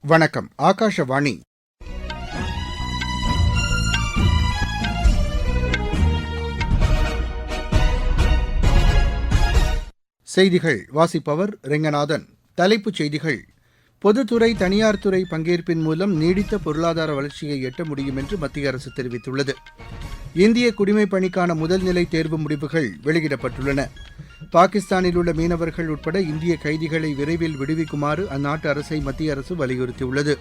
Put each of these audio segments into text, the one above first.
வணக்கம் ஆகாஷவாணி. செய்திகள் வாசிப்பவர் ரெங்கநாதன். தலைப்புச் செய்திகள். பொதுத்துறை தனியார் துறை பங்கேற்பின் மூலம் நீடித்த பொருளாதார வளர்ச்சியை எட்ட முடியும் என்று மத்திய அரசு தெரிவித்துள்ளது. இந்திய குடிமைப் பணிக்கான முதல்நிலை தேர்வு முடிவுகள் வெளியிடப்பட்டுள்ளன. பாகிஸ்தானில் உள்ள மீனவர்கள் உட்பட இந்திய கைதிகளை விரைவில் விடுவிக்குமாறு அந்நாட்டு அரசை மத்திய அரசு வலியுறுத்தியுள்ளது.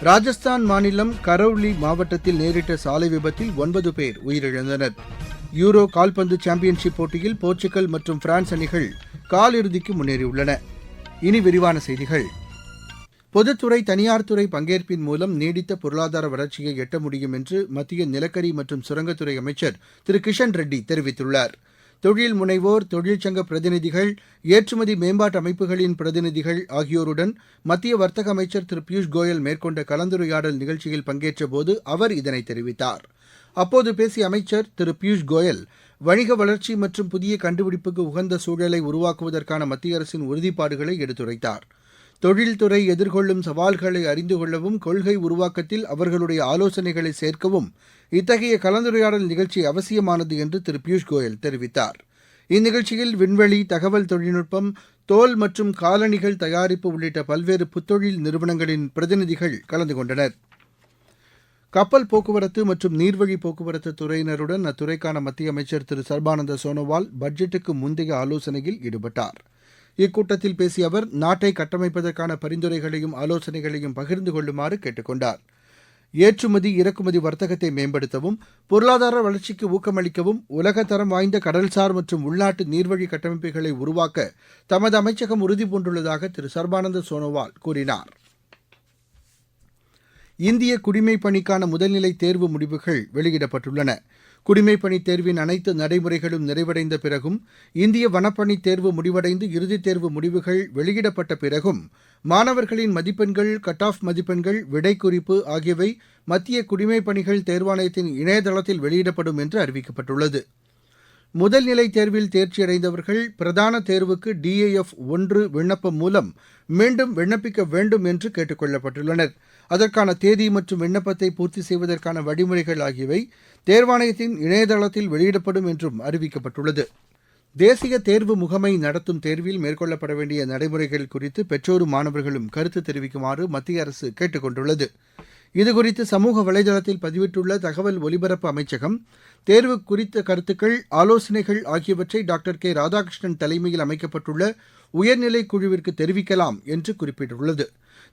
ராஜஸ்தான் மாநிலம் கரௌலி மாவட்டத்தில் நேரிட்ட சாலை விபத்தில் ஒன்பது பேர் உயிரிழந்தனர். யூரோ கால்பந்து சாம்பியன்ஷிப் போட்டியில் போர்ச்சுகல் மற்றும் பிரான்ஸ் அணிகள் காலிறுதிக்கு முன்னேறியுள்ளன. இனி விரிவான செய்திகள். பொதுத்துறை தனியார் துறை பங்கேற்பின் மூலம் நீடித்த பொருளாதார வளர்ச்சியை எட்ட முடியும் என்று மத்திய நிலக்கரி மற்றும் சுரங்கத்துறை அமைச்சர் திரு கிஷன் ரெட்டி தெரிவித்துள்ளார். தொழில் முனைவோர் தொழிற்சங்க பிரதிநிதிகள் ஏற்றுமதி மேம்பாட்டு அமைப்புகளின் பிரதிநிதிகள் ஆகியோருடன் மத்திய வர்த்தக அமைச்சர் திரு பியூஷ் கோயல் மேற்கொண்ட கலந்துரையாடல் நிகழ்ச்சியில் பங்கேற்றபோது அவர் இதனை தெரிவித்தார். அப்போது பேசிய அமைச்சர் திரு பியூஷ் கோயல் வணிக வளர்ச்சி மற்றும் புதிய கண்டுபிடிப்புக்கு உகந்த சூழலை உருவாக்குவதற்கான மத்திய அரசின் உறுதிப்பாடுகளை எடுத்துரைத்தார். தொழில்துறை எதிர்கொள்ளும் சவால்களை அறிந்து கொள்ளவும் கொள்கை உருவாக்கத்தில் அவர்களுடைய ஆலோசனைகளை சேர்க்கவும் இத்தகைய கலந்துரையாடல் நிகழ்ச்சி அவசியமானது என்று திரு பியூஷ் கோயல் தெரிவித்தார். இந்நிகழ்ச்சியில் விண்வெளி தகவல் தொழில்நுட்பம் தோல் மற்றும் காலணிகள் தயாரிப்பு உள்ளிட்ட பல்வேறு புத்தொழில் நிறுவனங்களின் பிரதிநிதிகள் கலந்து கொண்டனர். கப்பல் போக்குவரத்து மற்றும் நீர்வழி போக்குவரத்து துறையினருடன் அத்துறைக்கான மத்திய அமைச்சர் திரு சர்பானந்த சோனோவால் பட்ஜெட்டுக்கு முந்தைய ஆலோசனையில் ஈடுபட்டார். இக்கூட்டத்தில் பேசிய அவர் நாட்டை கட்டமைப்பதற்கான பரிந்துரைகளையும் ஆலோசனைகளையும் பகிர்ந்து கொள்ளுமாறு கேட்டுக் கொண்டார் ஏற்றுமதி இறக்குமதி வர்த்தகத்தை மேம்படுத்தவும் பொருளாதார வளர்ச்சிக்கு ஊக்கமளிக்கவும் உலகத்தரம் வாய்ந்த கடல்சார் மற்றும் உள்நாட்டு நீர்வழி கட்டமைப்புகளை உருவாக்க தமது அமைச்சகம் உறுதிபூண்டுள்ளதாக திரு. சர்பானந்த சோனோவால் கூறினார். இந்திய குடிமைப் பணிக்கான முதல்நிலை தேர்வு முடிவுகள் வெளியிடப்பட்டுள்ளன. குடிமைப்பணித் தேர்வின் அனைத்து நடைமுறைகளும் நிறைவடைந்த பிறகும் இந்திய வனப்பணித் தேர்வு முடிவடைந்து இறுதித் தேர்வு முடிவுகள் வெளியிடப்பட்ட பிறகும் மாணவர்களின் மதிப்பெண்கள் கட் ஆஃப் மதிப்பெண்கள் விடை குறிப்பு ஆகியவை மத்திய குடிமைப்பணிகள் தேர்வாணையத்தின் இணையதளத்தில் வெளியிடப்படும் என்று அறிவிக்கப்பட்டுள்ளது. முதல்நிலை தேர்வில் தேர்ச்சியடைந்தவர்கள் பிரதான தேர்வுக்கு டிஏஎஃப் ஒன்று விண்ணப்பம் மூலம் மீண்டும் விண்ணப்பிக்க வேண்டும் என்று கேட்டுக் கொள்ளப்பட்டுள்ளனா் அதற்கான தேதி மற்றும் விண்ணப்பத்தை பூர்த்தி செய்வதற்கான வழிமுறைகள் ஆகியவை தேர்வாணையத்தின் இணையதளத்தில் வெளியிடப்படும் என்றும் அறிவிக்கப்பட்டுள்ளது. தேசிய தேர்வு முகமை நடத்தும் தேர்வில் மேற்கொள்ளப்பட வேண்டிய நடைமுறைகள் குறித்து பெற்றோரும் மாணவர்களும் கருத்து தெரிவிக்குமாறு மத்திய அரசு கேட்டுக் கொண்டுள்ளது. இதுகுறித்து சமூக வலைதளத்தில் பதிவிட்டுள்ள தகவல் ஒலிபரப்பு அமைச்சகம் தேர்வு குறித்த கருத்துக்கள் ஆலோசனைகள் ஆகியவற்றை டாக்டர் கே. ராதாகிருஷ்ணன் தலைமையில் அமைக்கப்பட்டுள்ள உயர்நிலை குழுவிற்கு தெரிவிக்கலாம் என்று குறிப்பிட்டுள்ளது.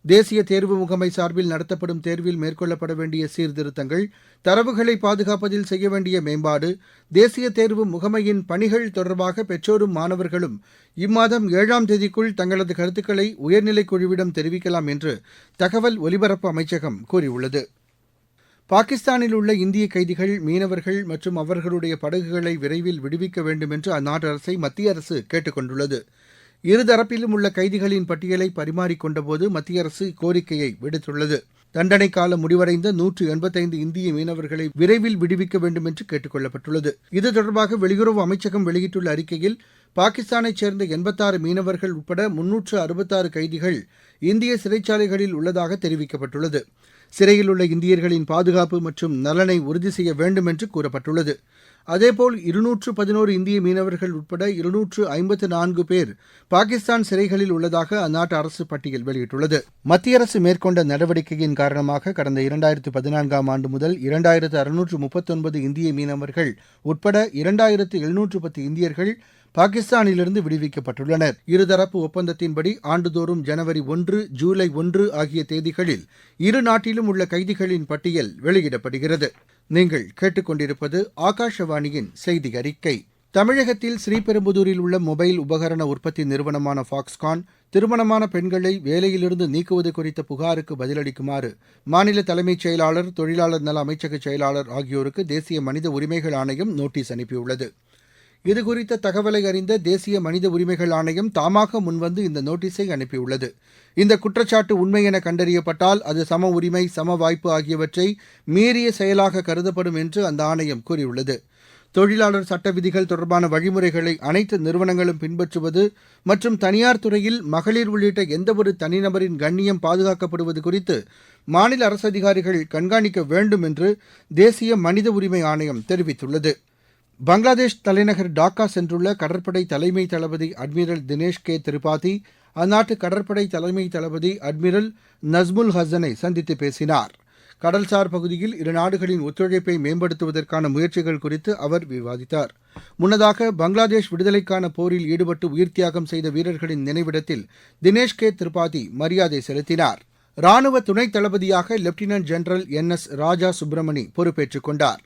தேசிய தேர்வு முகமை சார்பில் நடத்தப்படும் தேர்வில் மேற்கொள்ளப்பட வேண்டிய சீர்திருத்தங்கள் தரவுகளை பாதுகாப்பதில் செய்ய வேண்டிய மேம்பாடு தேசிய தேர்வு முகமையின் பணிகள் தொடர்பாக பெற்றோரும் மாணவர்களும் இம்மாதம் ஏழாம் தேதிக்குள் தங்களது கருத்துக்களை உயர்நிலைக் குழுவிடம் தெரிவிக்கலாம் என்று தகவல் ஒலிபரப்பு அமைச்சகம் கூறியுள்ளது. பாகிஸ்தானில் உள்ள இந்திய கைதிகள் மீனவர்கள் மற்றும் அவர்களுடைய படகுகளை விரைவில் விடுவிக்க வேண்டும் என்று அந்நாட்டு அரசை மத்திய அரசு கேட்டுக் கொண்டுள்ளது இருதரப்பிலும் உள்ள கைதிகளின் பட்டியலை பரிமாறிக்கொண்டபோது மத்திய அரசு கோரிக்கையை விடுத்துள்ளது. தண்டனை காலம் முடிவடைந்த நூற்று எண்பத்தைந்து இந்திய மீனவர்களை விரைவில் விடுவிக்க வேண்டும் என்று கேட்டுக் கொள்ளப்பட்டுள்ளது. இது தொடர்பாக வெளியுறவு அமைச்சகம் வெளியிட்டுள்ள அறிக்கையில் பாகிஸ்தானைச் சேர்ந்த எண்பத்தாறு மீனவர்கள் உட்பட முன்னூற்று அறுபத்தாறு கைதிகள் இந்திய சிறைச்சாலைகளில் உள்ளதாக தெரிவிக்கப்பட்டுள்ளது. சிறையில் உள்ள இந்தியர்களின் பாதுகாப்பு மற்றும் நலனை உறுதி செய்ய வேண்டும் என்று கூறப்பட்டுள்ளது. அதேபோல் இருநூற்று பதினோரு இந்திய மீனவர்கள் உட்பட இருநூற்று ஐம்பத்து நான்கு பேர் பாகிஸ்தான் சிறைகளில் உள்ளதாக அந்நாட்டு அரசு பட்டியல் வெளியிட்டுள்ளது. மத்திய அரசு மேற்கொண்ட நடவடிக்கையின் காரணமாக கடந்த இரண்டாயிரத்து பதினான்காம் ஆண்டு முதல் இரண்டாயிரத்து அறுநூற்று முப்பத்தொன்பது இந்திய மீனவர்கள் உட்பட இரண்டாயிரத்து எழுநூற்று பத்து இந்தியர்கள் பாகிஸ்தானிலிருந்து விடுவிக்கப்பட்டுள்ளனர். இருதரப்பு ஒப்பந்தத்தின்படி ஆண்டுதோறும் ஜனவரி ஒன்று ஜூலை ஒன்று ஆகிய தேதிகளில் இரு நாட்டிலும் உள்ள கைதிகளின் பட்டியல் வெளியிடப்படுகிறது. நீங்கள் கேட்டுக்கொண்டிருப்பது ஆகாஷவாணியின் செய்தி அறிக்கை தமிழகத்தில் ஸ்ரீபெரும்புதூரில் உள்ள மொபைல் உபகரண உற்பத்தி நிறுவனமான ஃபாக்ஸ்கான் திருமணமான பெண்களை வேலையிலிருந்து நீக்குவது குறித்த புகாருக்கு பதிலளிக்குமாறு மாநில தலைமைச் செயலாளர் தொழிலாளர் நல அமைச்சக செயலாளர் ஆகியோருக்கு தேசிய மனித உரிமைகள் ஆணையம் நோட்டீஸ் அனுப்பியுள்ளது. இதுகுறித்த தகவலை அறிந்த தேசிய மனித உரிமைகள் ஆணையம் தாமாக முன்வந்து இந்த நோட்டீஸை அனுப்பியுள்ளது. இந்த குற்றச்சாட்டு உண்மை என கண்டறியப்பட்டால் அது சம உரிமை சம வாய்ப்பு ஆகியவற்றை மீறிய செயலாக கருதப்படும் என்று அந்த ஆணையம் கூறியுள்ளது. தொழிலாளர் சட்ட விதிகள் தொடர்பான வழிமுறைகளை அனைத்து நிறுவனங்களும் பின்பற்றுவது மற்றும் தனியார் துறையில் மகளிர் உள்ளிட்ட எந்தவொரு தனிநபரின் கண்ணியம் பாதுகாக்கப்படுவது குறித்து மாநில அரசு அதிகாரிகள் கண்காணிக்க வேண்டும் என்று தேசிய மனித உரிமை ஆணையம் தெரிவித்துள்ளது. பங்களாதேஷ் தலைநகர் டாக்கா சென்றுள்ள கடற்படை தலைமை தளபதி அட்மிரல் தினேஷ் கே திரிபாதி அந்நாட்டு கடற்படை தலைமை தளபதி அட்மிரல் நஸ்முல் ஹசனை சந்தித்து பேசினார். கடல்சார் பகுதியில் இரு நாடுகளின் ஒத்துழைப்பை மேம்படுத்துவதற்கான முயற்சிகள் குறித்து அவர் விவாதித்தார். முன்னதாக பங்களாதேஷ் விடுதலைக்கான போரில் ஈடுபட்டு உயிர் தியாகம் செய்த வீரர்களின் நினைவிடத்தில் தினேஷ் கே திரிபாதி மரியாதை செலுத்தினார். ராணுவ துணைத் தளபதியாக lieutenant general N S Raja Subramani பொறுப்பேற்றுக் கொண்டார்.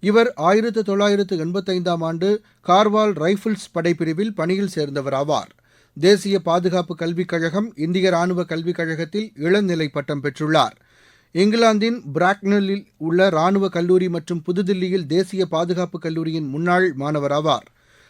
இவர் ஆயிரத்து தொள்ளாயிரத்து எண்பத்தைந்தாம் ஆண்டு கார்வால் ரைஃபிள்ஸ் படைப்பிரிவில் பணியில் சேர்ந்தவர் ஆவார் தேசிய பாதுகாப்பு கல்விக் கழகம் இந்திய ராணுவ கல்விக் கழகத்தில் இளநிலை பட்டம் பெற்றுள்ளார். இங்கிலாந்தின் பிராக்னலில் உள்ள ராணுவ கல்லூரி மற்றும் புதுதில்லியில் தேசிய பாதுகாப்பு கல்லூரியின் முன்னாள் மாணவர் ஆவார்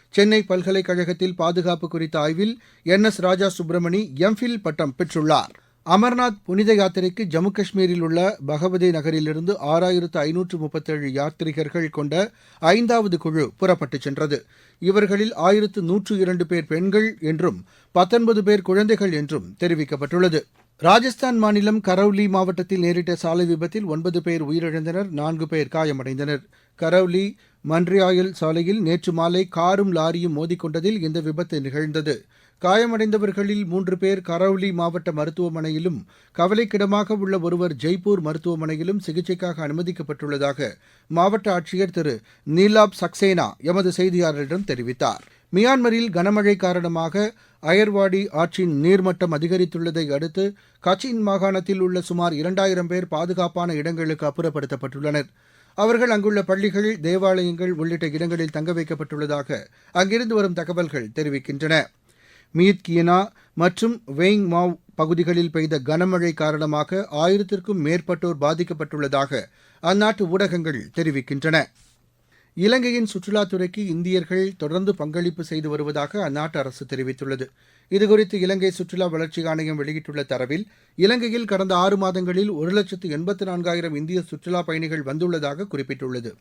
சென்னை பல்கலைக்கழகத்தில் பாதுகாப்பு குறித்த ஆய்வில் N S Raja Subramani MPhil பட்டம் பெற்றுள்ளார். அமர்நாத் புனித யாத்திரைக்கு ஜம்மு காஷ்மீரில் உள்ள பகவதி நகரிலிருந்து ஆறாயிரத்து ஐநூற்று முப்பத்தேழு யாத்ரிகர்கள் கொண்ட ஐந்தாவது குழு புறப்பட்டுச் சென்றது. இவர்களில் ஆயிரத்து நூற்று இரண்டு பேர் பெண்கள் என்றும் பத்தொன்பது பேர் குழந்தைகள் என்றும் தெரிவிக்கப்பட்டுள்ளது. ராஜஸ்தான் மாநிலம் கரௌலி மாவட்டத்தில் நேரிட்ட சாலை விபத்தில் ஒன்பது பேர் உயிரிழந்தனர் நான்கு பேர் காயமடைந்தனர். கரௌலி மன்றியாயல் சாலையில் நேற்று மாலை காரும் லாரியும் மோதிக்கொண்டதில் இந்த விபத்து நிகழ்ந்தது. காயமடைந்தவர்களில் மூன்று பேர் கரௌலி மாவட்ட மருத்துவமனையிலும் கவலைக்கிடமாக உள்ள ஒருவர் ஜெய்ப்பூர் மருத்துவமனையிலும் சிகிச்சைக்காக அனுமதிக்கப்பட்டுள்ளதாக மாவட்ட ஆட்சியர் திரு நீலாப் சக்சேனா எமது செய்தியாளரிடம் தெரிவித்தார். மியான்மரில் கனமழை காரணமாக அயர்வாடி ஆற்றின் நீர்மட்டம் அதிகரித்துள்ளதை அடுத்து கச்சின் மாகாணத்தில் உள்ள சுமார் இரண்டாயிரம் பேர் பாதுகாப்பான இடங்களுக்கு அப்புறப்படுத்தப்பட்டுள்ளனர். அவர்கள் அங்குள்ள பள்ளிகள் தேவாலயங்கள் உள்ளிட்ட இடங்களில் தங்க வைக்கப்பட்டுள்ளதாக அங்கிருந்து வரும் தகவல்கள் தெரிவிக்கின்றன. மீத் கியனா மற்றும் வெய்ங் மாவ் பகுதிகளில் பெய்த கனமழை காரணமாக ஆயிரத்திற்கும் மேற்பட்டோர் பாதிக்கப்பட்டுள்ளதாக அந்நாட்டு ஊடகங்கள் தெரிவிக்கின்றன. இலங்கையின் சுற்றுலாத்துறைக்கு இந்தியர்கள் தொடர்ந்து பங்களிப்பு செய்து வருவதாக அந்நாட்டு அரசு தெரிவித்துள்ளது. இதுகுறித்து இலங்கை சுற்றுலா வளர்ச்சி ஆணையம் வெளியிட்டுள்ள தரவில் இலங்கையில் கடந்த ஆறு மாதங்களில் ஒரு லட்சத்து எண்பத்து நான்காயிரம் இந்திய சுற்றுலா பயணிகள் வந்துள்ளதாக குறிப்பிட்டுள்ளது.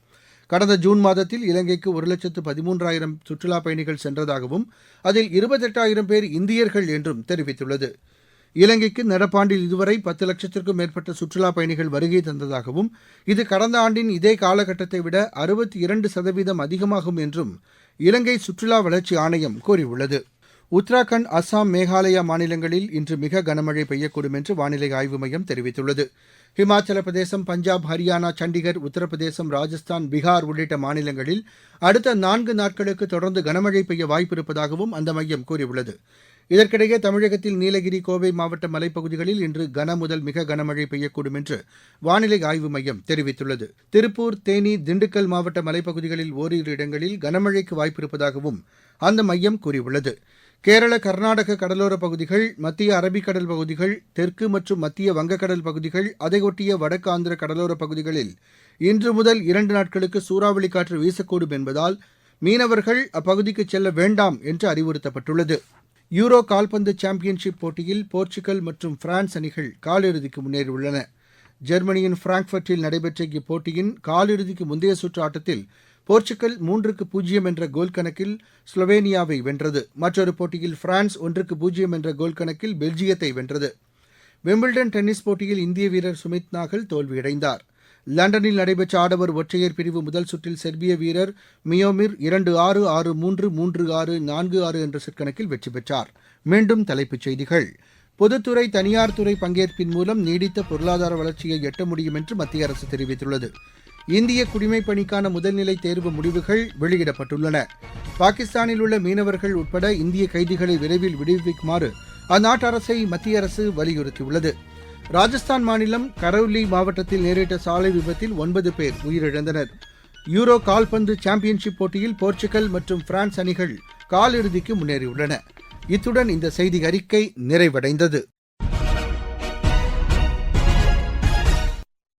கடந்த ஜூன் மாதத்தில் இலங்கைக்கு ஒரு லட்சத்து பதிமூன்றாயிரம் சுற்றுலா பயணிகள் சென்றதாகவும் அதில் இருபத்தெட்டாயிரம் பேர் இந்தியர்கள் என்றும் தெரிவித்துள்ளது. இலங்கைக்கு நடப்பாண்டில் இதுவரை பத்து லட்சத்திற்கும் மேற்பட்ட சுற்றுலா பயணிகள் வருகை தந்ததாகவும் இது கடந்த ஆண்டின் இதே காலகட்டத்தை விட அறுபத்தி இரண்டு சதவீதம் அதிகமாகும் என்றும் இலங்கை சுற்றுலா வளர்ச்சி ஆணையம் கூறியுள்ளது. உத்தராகண்ட் அஸ்ஸாம் மேகாலயா மாநிலங்களில் இன்று மிக கனமழை பெய்யக்கூடும் என்று வானிலை ஆய்வு மையம் தெரிவித்துள்ளது. ஹிமாச்சல பிரதேசம் பஞ்சாப் ஹரியானா சண்டிகர் உத்தரப்பிரதேசம் ராஜஸ்தான் பீகார் உள்ளிட்ட மாநிலங்களில் அடுத்த நான்கு நாட்களுக்கு தொடர்ந்து கனமழை பெய்ய வாய்ப்பு இருப்பதாகவும் அந்த மையம் கூறியுள்ளது. இதற்கிடையே தமிழகத்தில் நீலகிரி கோவை மாவட்ட மலைப்பகுதிகளில் இன்று கனமுதல் மிக கனமழை பெய்யக்கூடும் என்று வானிலை ஆய்வு மையம் தெரிவித்துள்ளது. திருப்பூர் தேனி திண்டுக்கல் மாவட்ட மலைப்பகுதிகளில் ஓரிரு இடங்களில் கனமழைக்கு வாய்ப்பு இருப்பதாகவும் அந்த மையம் கூறியுள்ளது. கேரள கர்நாடக கடலோரப் பகுதிகள் மத்திய அரபிக்கடல் பகுதிகள் தெற்கு மற்றும் மத்திய வங்கக்கடல் பகுதிகள் அதையொட்டிய வடக்கு ஆந்திர கடலோரப் பகுதிகளில் இன்று முதல் இரண்டு நாட்களுக்கு சூறாவளி காற்று வீசக்கூடும் என்பதால் மீனவர்கள் அப்பகுதிக்கு செல்ல வேண்டாம் என்று அறிவுறுத்தப்பட்டுள்ளது. யூரோ கால்பந்து சாம்பியன்ஷிப் போட்டியில் போர்ச்சுகல் மற்றும் பிரான்ஸ் அணிகள் காலிறுதிக்கு முன்னேறியுள்ளன. ஜெர்மனியின் பிராங்க்ஃபர்ட்டில் நடைபெற்ற இப்போட்டியின் காலிறுதிக்கு முந்தைய சுற்று ஆட்டத்தில் போர்ச்சுகல் மூன்றுக்கு பூஜ்ஜியம் என்ற கோல் கணக்கில் ஸ்லோவேனியாவை வென்றது. மற்றொரு போட்டியில் பிரான்ஸ் ஒன்றுக்கு பூஜ்ஜியம் என்ற கோல் கணக்கில் பெல்ஜியத்தை வென்றது. விம்பிள்டன் டென்னிஸ் போட்டியில் இந்திய வீரர் சுமித் நாகல் தோல்வியடைந்தார். லண்டனில் நடைபெற்ற ஆடவர் ஒற்றையர் பிரிவு முதல் சுற்றில் செர்பிய வீரர் மியோமிர் இரண்டு ஆறு ஆறு மூன்று மூன்று ஆறு நான்கு ஆறு என்ற செட் கணக்கில் வெற்றி பெற்றார். மீண்டும் தலைப்புச் செய்திகள். பொதுத்துறை தனியார் துறை பங்கேற்பின் மூலம் நீடித்த பொருளாதார வளர்ச்சியை எட்ட முடியும் என்று மத்திய அரசு தெரிவித்துள்ளது. இந்திய குடிமைப்பணிக்கான முதல்நிலை தேர்வு முடிவுகள் வெளியிடப்பட்டுள்ளன. பாகிஸ்தானில் உள்ள மீனவர்கள் உட்பட இந்திய கைதிகளை விரைவில் விடுவிக்குமாறு அந்நாட்டு அரசை மத்திய அரசு வலியுறுத்தியுள்ளது. ராஜஸ்தான் மாநிலம் கரௌலி மாவட்டத்தில் நேரிட்ட சாலை விபத்தில் ஒன்பது பேர் உயிரிழந்தனர். யூரோ கால்பந்து சாம்பியன்ஷிப் போட்டியில் போர்ச்சுகல் மற்றும் பிரான்ஸ் அணிகள் காலிறுதிக்கு முன்னேறியுள்ளன. இத்துடன் இந்த செய்தி அறிக்கை நிறைவடைந்தது.